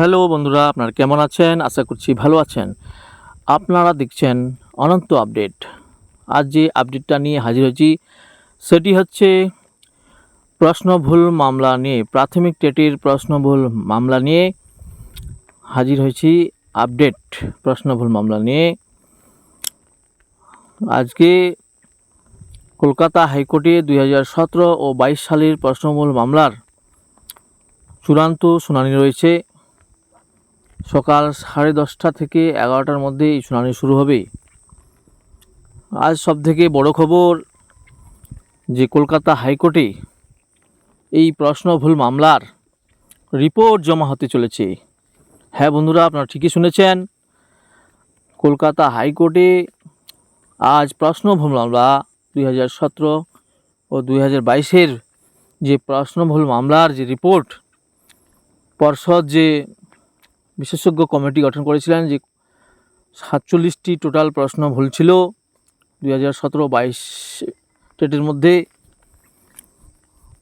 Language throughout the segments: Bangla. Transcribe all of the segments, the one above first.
হ্যালো বন্ধুরা, আপনারা কেমন আছেন? আশা করছি ভালো আছেন। আপনারা দেখছেন অনন্ত আপডেট। আজ যে আপডেটটা নিয়ে হাজির হয়েছি, সেটি হচ্ছে প্রশ্ন ভুল মামলা নিয়ে, প্রাথমিক টেটের প্রশ্ন ভুল মামলা নিয়ে হাজির হয়েছি। আপডেট প্রশ্ন ভুল মামলা নিয়ে। আজকে কলকাতা হাইকোর্টে দুই হাজার সতেরো ও বাইশ সালের প্রশ্নমূল মামলার চূড়ান্ত শুনানি রয়েছে। সকাল সাড়ে দশটা থেকে এগারোটার মধ্যে এই শুনানি শুরু হবে। আজ সব থেকে বড় খবর যে কলকাতা হাইকোর্টে এই প্রশ্ন ভুল মামলার রিপোর্ট জমা হতে চলেছে। হ্যাঁ বন্ধুরা, আপনারা ঠিকই শুনেছেন, কলকাতা হাইকোর্টে আজ প্রশ্ন ভুল মামলা দুই হাজার সতেরো ও দুই হাজার বাইশের যে প্রশ্ন ভুল মামলার যে রিপোর্ট, পর্ষদ যে বিশেষজ্ঞ কমিটি গঠন করেছিলেন যে সাতচল্লিশটি টোটাল প্রশ্ন ভুল ছিল। দুই হাজার সতেরো বাইশ টেটের মধ্যে।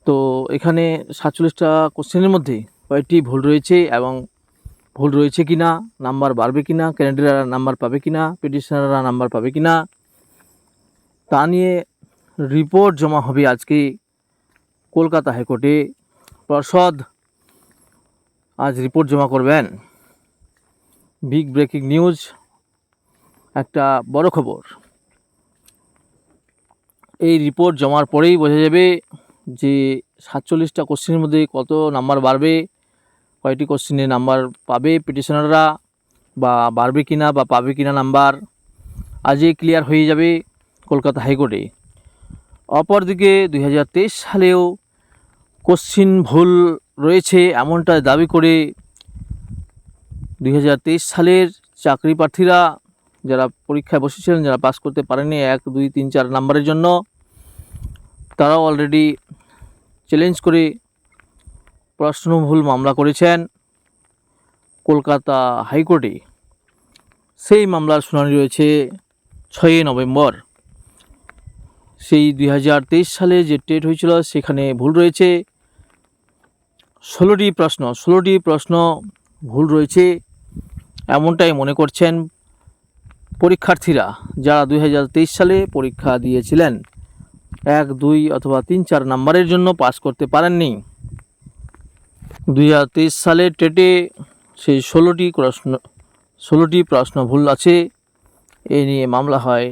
তো এখানে সাতচল্লিশটা কোশ্চেনের মধ্যে কয়েকটি ভুল রয়েছে এবং ভুল রয়েছে কি না নাম্বার বাড়বে কি না ক্যান্ডিডেটরা নাম্বার পাবে কি না পিটিশনাররা নাম্বার পাবে কি না তা নিয়ে রিপোর্ট জমা হবে আজকে কলকাতা হাইকোর্টে। পর্ষদ আজ রিপোর্ট জমা করবেন। বিগ ব্রেকিং নিউজ, একটা বড় খবর। এই রিপোর্ট জমার পরেই বোঝা যাবে যে সাতচল্লিশটা কোশ্চেনের মধ্যে কত নাম্বার বাড়বে, কয়টি কোশ্চেনে নাম্বার পাবে পিটিশনাররা, বা বাড়বে কি না বা পাবে কি না নাম্বার, আজই ক্লিয়ার হয়ে যাবে কলকাতা হাইকোর্টে। অপরদিকে দুই হাজার তেইশ সালেও কোশ্চিন ভুল রয়েছে এমনটা দাবি করে দুই হাজার তেইশ সালের চাকরি প্রার্থীরা যারা পরীক্ষায় বসেছিলেন, যারা পাস করতে পারেনি, এক, দুই, তিন, চার নাম্বারের জন্য, তারাও অলরেডি চ্যালেঞ্জ করে প্রশ্ন ভুল মামলা করেছেন কলকাতা হাইকোর্টে। সেই মামলার শুনানি রয়েছে ছয়ই নভেম্বর। সেই দুই হাজার তেইশ সালে যে টেট হয়েছিল, সেখানে ভুল রয়েছে। ষোলোটি প্রশ্ন ষোলোটি প্রশ্ন ভুল রয়েছে। এমনটাই মনে করছেন পরীক্ষার্থীরা যারা দুই হাজার তেইশ সালে পরীক্ষা দিয়েছিলেন। এক, দুই অথবা তিন, চার নাম্বারের জন্য পাস করতে পারেননি। দু হাজার তেইশ সালের টেটে সেই ষোলোটি প্রশ্ন ষোলোটি প্রশ্ন ভুল আছে। এই নিয়ে মামলা হয়।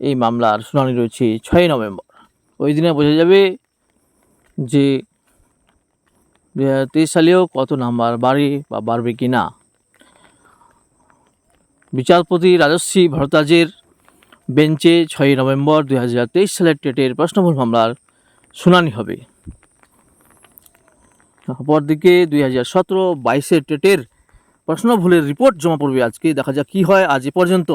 এই মামলার শুনানি রয়েছে ছয় নভেম্বর। ওই দিনে বোঝা যাবে যে দু হাজার তেইশ সালেও কত নাম্বার বাড়ে বা বাড়বে কি না বিচারপতি রাজস্বী ভরতাজের বেঞ্চে ছয়ই নভেম্বর দু হাজার তেইশ সালের টেটের প্রশ্নভুল মামলার শুনানি হবে। অপরদিকে দুই হাজার সতেরো বাইশের টেটের প্রশ্নভুলের রিপোর্ট জমা পড়বে আজকে। দেখা যাক কী হয় আজ এ পর্যন্ত।